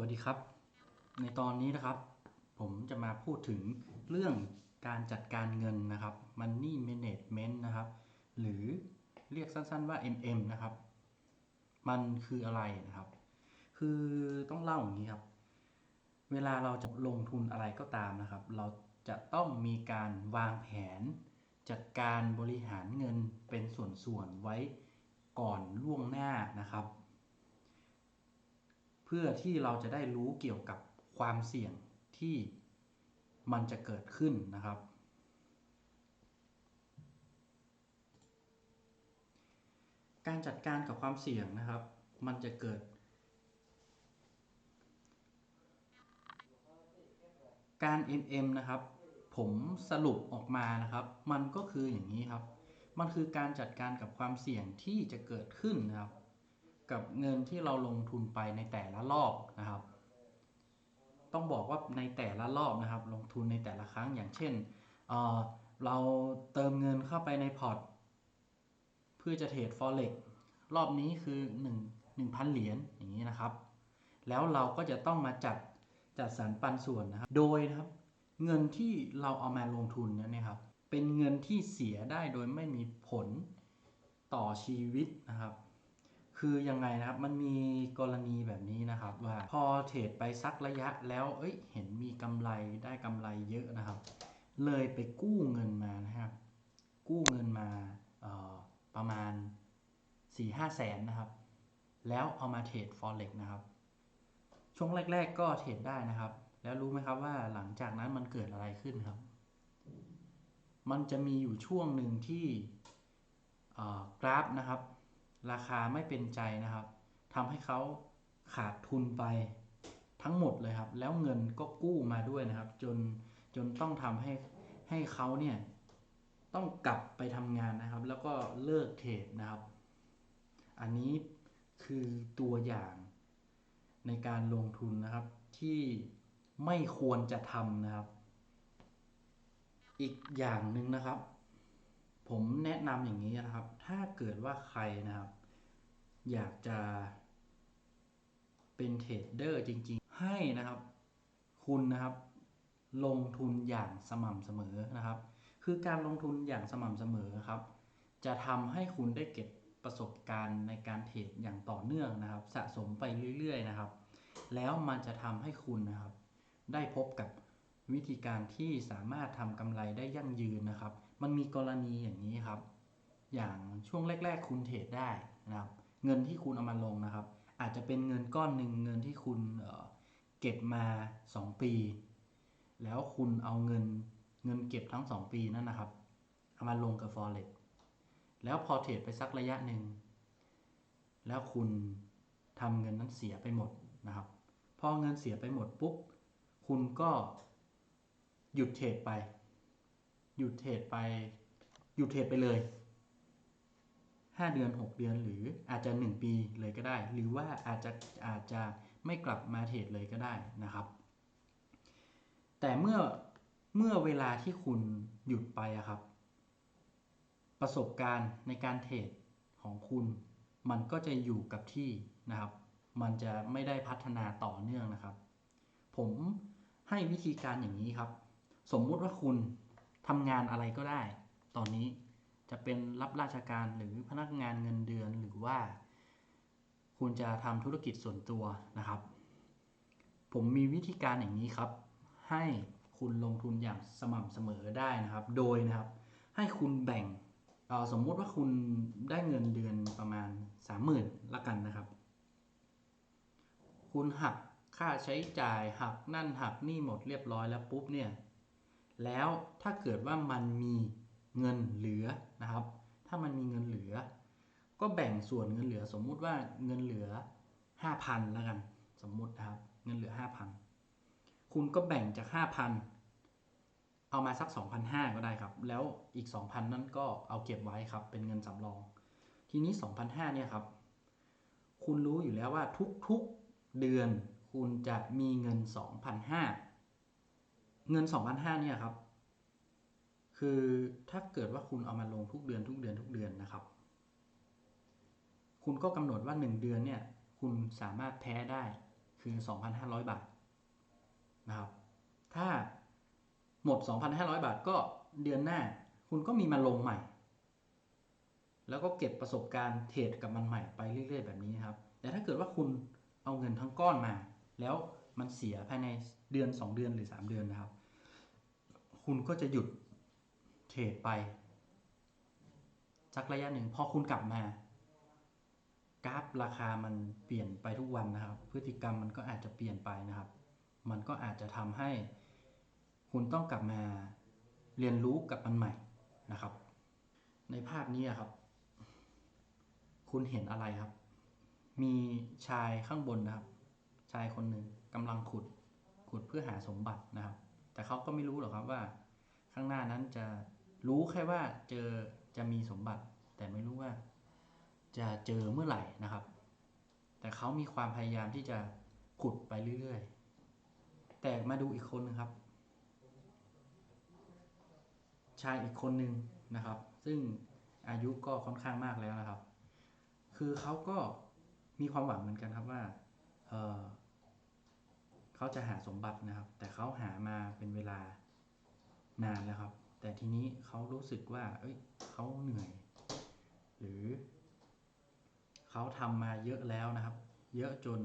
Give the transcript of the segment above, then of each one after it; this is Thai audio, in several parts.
วัสดีครับ ในตอนนี้นะครับ ผมจะมาพูดถึงเรื่องการจัดการเงินนะครับ Money Management นะครับ หรือเรียกสั้นๆว่า MM นะครับ มันคืออะไรนะครับ คือต้องเล่าอย่างนี้ครับ เวลาเราจะลงทุนอะไรก็ตามนะครับ เราจะต้องมีการวางแผน จัดการบริหารเงินเป็นส่วนๆไว้ก่อนล่วงหน้านะครับ พื่อที่เราจะได้รู้เกี่ยวกับความเสี่ยงที่มันจะเกิดขึ้นนะครับ การจัดการกับความเสี่ยงนะครับ มันจะเกิด การ MM นะครับ ผมสรุปออกมานะครับ มันก็คืออย่างนี้ครับ มันคือการจัดการกับความเสี่ยงที่จะเกิดขึ้นนะครับ กับเงินที่เราลงทุนไปในแต่ละรอบนะครับ ต้องบอกว่าในแต่ละรอบนะครับ ลงทุนในแต่ละครั้งอย่างเช่นเเราเติมเงินเข้าไปในพอร์ตเพื่อจะเทรด forex รอบนี้คือ 1 1,000 เหรียญอย่างนี้นะครับ แล้วเราก็จะต้องมาจัดจัดสรรปันส่วนนะครับ โดยนะครับ เงินที่เราเอามาลงทุนเนี่ยนะครับ เป็นเงินที่เสียได้โดยไม่มีผลต่อชีวิตนะครับ คือยังไงนะครับมันมีกรณีแบบนี้นะครับว่าพอเทรดไปสักระยะแล้วเอ้ยเห็นมีกำไรได้กำไรเยอะนะครับ เลยไปกู้เงินมานะครับ กู้เงินมาประมาณ 4 5แสนนะครับ แล้วเอามาเทรด forex นะครับ ช่วงแรก ๆ ก็เทรดได้นะครับ แล้วรู้ไหมครับว่าหลังจากนั้นมันเกิดอะไรขึ้นครับ มันจะมีอยู่ช่วงหนึ่งที่กราฟนะครับ ราคาไม่เป็นใจนะครับทำให้เขาขาดทุนไปทั้งหมดเลยครับ แล้วเงินก็กู้มาด้วยนะครับ จนจนต้องทำให้ให้เขาเนี่ยต้องกลับไปทำงานนะครับ แล้วก็เลิกเทรดนะครับ อันนี้คือตัวอย่างในการลงทุนนะครับที่ไม่ควรจะทำนะครับ อีกอย่างหนึ่งนะครับ ผมแนะนำอย่างนี้นะครับ ถ้าเกิดว่าใครนะครับ อยากจะเป็นเทรดเดอร์จริง ๆ ให้นะครับ คุณนะครับ ลงทุนอย่างสม่ำเสมอนะครับ คือการลงทุนอย่างสม่ำเสมอครับ จะทำให้คุณได้เก็บประสบการณ์ในการเทรดอย่างต่อเนื่องนะครับ สะสมไปเรื่อย ๆ นะครับ แล้วมันจะทำให้คุณนะครับ ได้พบกับวิธีการที่สามารถทำกำไรได้ยั่งยืนนะครับ มันมีกรณีอย่างนี้ครับ อย่างช่วงแรก ๆ คุณเทรดได้นะครับ เงินที่คุณเอามาลงนะครับ อาจจะเป็นเงินก้อนหนึ่งเงินที่คุณเเก็บมา 2 ปี แล้วคุณเอาเงินเงินเก็บทั้ง 2 ปีนั่นนะครับ เอามาลงกับ forex แล้วพอเทรดไปสักระยะหนึ่ง แล้วคุณทำเงินนั้นเสียไปหมดนะครับ พอเงินเสียไปหมดปุ๊บ คุณก็หยุดเทรดไป หยุดเทรดไป หยุดเทรดไปเลย 5 เดือน 6 เดือนหรืออาจจะ 1 ปีเลยก็ได้ หรือว่าอาจจะอาจจะไม่กลับมาเทรดเลยก็ได้นะครับ แต่เมื่อเมื่อเวลาที่คุณหยุดไปอะครับ ประสบการณ์ในการเทรดของคุณ มันก็จะอยู่กับที่นะครับ มันจะไม่ได้พัฒนาต่อเนื่องนะครับ ผมให้วิธีการอย่างนี้ครับ สมมุติว่าคุณทำงานอะไรก็ได้ ตอนนี้ จะเป็นรับราชการหรือพนักงานเงินเดือนหรือว่า คุณจะทำธุรกิจส่วนตัวนะครับ ผมมีวิธีการอย่างนี้ครับ ให้คุณลงทุนอย่างสม่ำเสมอได้นะครับ โดยนะครับ ให้คุณแบ่งสมมุติว่าคุณได้เงินเดือนประมาณ 30,000ละกันนะครับ คุณหักค่าใช้จ่ายหักนั่นหักนี่หมดเรียบร้อยแล้วปุ๊บเนี่ย แล้วถ้าเกิดว่ามันมี เงินเหลือนะครับ ถ้ามันมีเงินเหลือ ก็แบ่งส่วนเงินเหลือ สมมุติว่าเงินเหลือ 5,000แล้วกันสมมุตินะครับ เงินเหลือ 5,000 คุณก็แบ่งจาก 5,000 เอามาสัก 2,500 ก็ได้ครับ แล้วอีก 2,000 นั้นก็เอาเก็บไว้ครับ เป็นเงินสำรอง ทีนี้ 2,500 เนี่ยครับ คุณรู้อยู่แล้วว่าทุกๆเดือนคุณจะมีเงิน 2,500 เงิน 2,500 เนี่ยครับ คือถ้าเกิดว่าคุณเอามาลงทุกเดือนทุกเดือนทุกเดือนนะครับ คุณก็กำหนดว่า 1 เดือนเนี่ยคุณสามารถแพ้ได้คือ 2,500 บาทนะครับ ถ้าหมด 2,500 บาทก็เดือนหน้า คุณก็มีมาลงใหม่ แล้วก็เก็บประสบการณ์เทรดกับมันใหม่ไปเรื่อย ๆ แบบนี้นครับ แต่ถ้าเกิดว่าคุณเอาเงินทั้งก้อนมา แล้วมันเสียภายในเดือน 2 เดือนหรือ 3 เดือนนะครับ คุณก็จะหยุด เทรดไปสักระยะหนึ่งพอคุณกลับมา กราฟราคามันเปลี่ยนไปทุกวันนะครับ พฤติกรรมมันก็อาจจะเปลี่ยนไปนะครับ มันก็อาจจะทำให้ คุณต้องกลับมาเรียนรู้กับมันใหม่นะครับ ในภาพนี้ครับ คุณเห็นอะไรครับ มีชายข้างบนนะครับ ชายคนหนึ่งกำลังขุดขุดเพื่อหาสมบัตินะครับ แต่เขาก็ไม่รู้หรอกครับว่า ข้างหน้านั้นจะ รู้แค่ว่าเจอจะมีสมบัติ แต่ไม่รู้ว่าจะเจอเมื่อไหร่นะครับ แต่เขามีความพยายามที่จะขุดไปเรื่อยๆ แต่มาดูอีกคนนึงครับ ชายอีกคนหนึ่งนะครับ ซึ่งอายุก็ค่อนข้างมากแล้วนะครับ คือเขาก็มีความหวังเหมือนกันครับว่าเเขาจะหาสมบัตินะครับ แต่เขาหามาเป็นเวลานานแล้วครับ แต่ทีนี้เขารู้สึกว่า เอ้ยเขาเหนื่อย หรือเขาทำมาเยอะแล้วนะครับ เยอะจน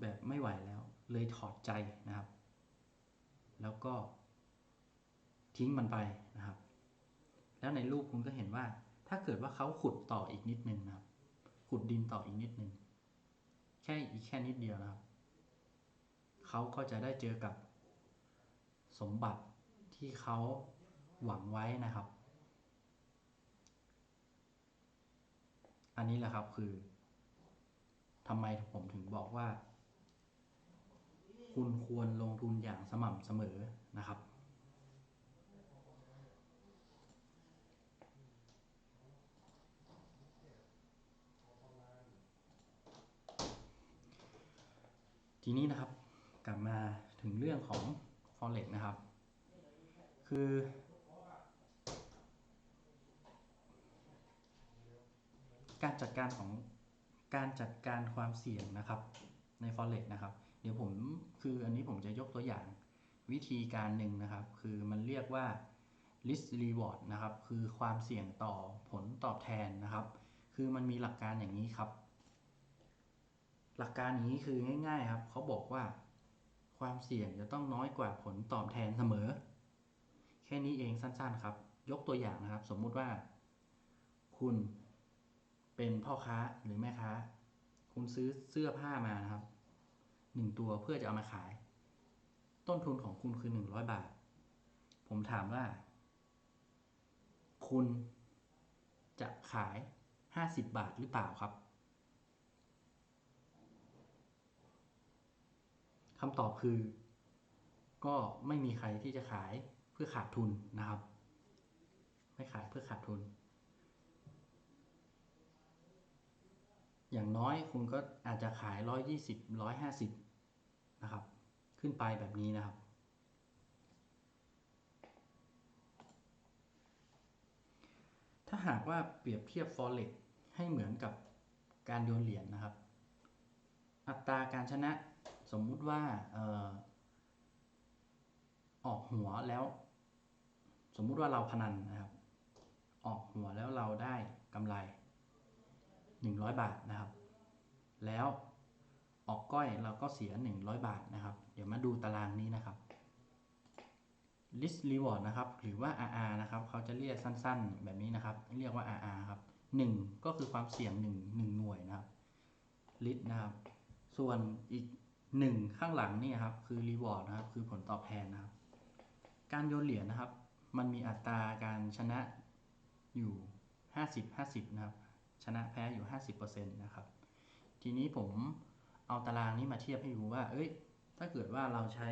แบบไม่ไหวแล้ว เลยถอดใจนะครับ แล้วก็ทิ้งมันไปนะครับ แล้วในรูปคุณก็เห็นว่า ถ้าเกิดว่าเขาขุดต่ออีกนิดนึงนะครับ ขุดดินต่ออีกนิดนึงแค่อีกแค่นิดเดียวนะครับ เขาก็จะได้เจอกับสมบัติ ที่เขาหวังไว้นะครับ อันนี้แหละครับคือทำไมผมถึงบอกว่า คุณควรลงทุนอย่างสม่ำเสมอนะครับ ทีนี้นะครับกลับมาถึงเรื่องของ forex นะครับ คือการจัดการของการจัดการความเสี่ยงนะครับใน forex นะครับ เดี๋ยวผมคืออันนี้ผมจะยกตัวอย่างวิธีการหนึ่งนะครับ คือมันเรียกว่า risk reward นะครับ คือความเสี่ยงต่อผลตอบแทนนะครับ คือมันมีหลักการอย่างนี้ครับ หลักการนี้คือง่าย ๆ ครับเขาบอกว่า ความเสี่ยงจะต้องน้อยกว่าผลตอบแทนเสมอ ค่นี้เองสั้นๆครับ ยกตัวอย่างนะครับ สมมุติว่า คุณเป็นพ่อค้าหรือแม่ค้า คุณซื้อเสื้อผ้ามานะครับหนึ่งตัวเพื่อจะเอามาขาย ต้นทุนของคุณคือหนึ่งร้อยบาท ผมถามว่า คุณจะขายห้าสิบบาทหรือเปล่าครับคำตอบคือ ก็ไม่มีใครที่จะขาย พื่อขาดทุนนะครับ ไม่ขายเพื่อขาดทุน อย่างน้อยคุณก็อาจจะขาย 120 150 นะครับ ขึ้นไปแบบนี้นะครับ ถ้าหากว่าเปรียบเทียบ forex ให้เหมือนกับการโยนเหรียญนนะครับ อัตราการชนะสมมุติว่าออออกหัวแล้ว สมมุติว่าเราพนันนะครับ ออกหัวแล้วเราได้กำไร 100 บาทนะครับ แล้วออกก้อยเราก็เสีย 100 บาทนะครับ เดี๋ยวมาดูตารางนี้นะครับ list reward นะครับ หรือว่า RR นะครับ เขาจะเรียกสั้นๆ แบบนี้นะครับ เรียกว่า RR ครับ 1 ก็คือความเสี่ยง 1 1 หน่วยนะครับ list นะครับ ส่วนอีกหนึ่งข้างหลังนี่ครับ คือรีวอร์ดนะครับ คือผลตอบแทนนะครับ การโยนเหรียญนะครับ มันมีอัตราการชนะอยู่ 50 50 นะครับ ชนะแพ้อยู่ 50%นะครับ ทีนี้ผมเอาตารางนี้มาเทียบให้ดูว่า เอ้ย ถ้าเกิดว่าเราใช้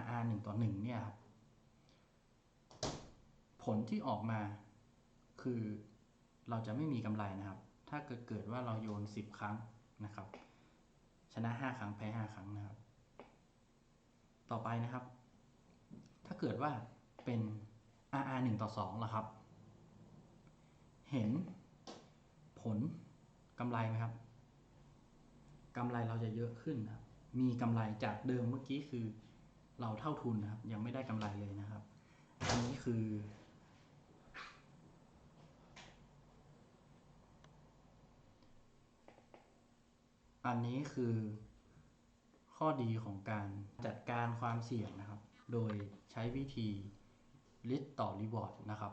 RR 1ต่อ1เนี่ยครับ ผลที่ออกมาคือเราจะไม่มีกำไรนะครับ ถ้าเกิดเกิดว่าเราโยน 10 ครั้งนะครับ ชนะ 5 ครั้งแพ้ 5 ครั้งนะครับ ต่อไปนะครับ ถ้าเกิดว่าเป็น RR 1ต่อ2ล่ะครับ เห็นผลกำไรไหมครับกำไรเราจะเยอะขึ้นนะครับ มีกำไรจากเดิมเมื่อกี้คือเราเท่าทุนนะครับ ยังไม่ได้กำไรเลยนะครับ อันนี้คือ อันนี้คือข้อดีของการจัดการความเสี่ยงนะครับ โดยใช้วิธี ลิสต์ต่อรีวอร์ดนะครับ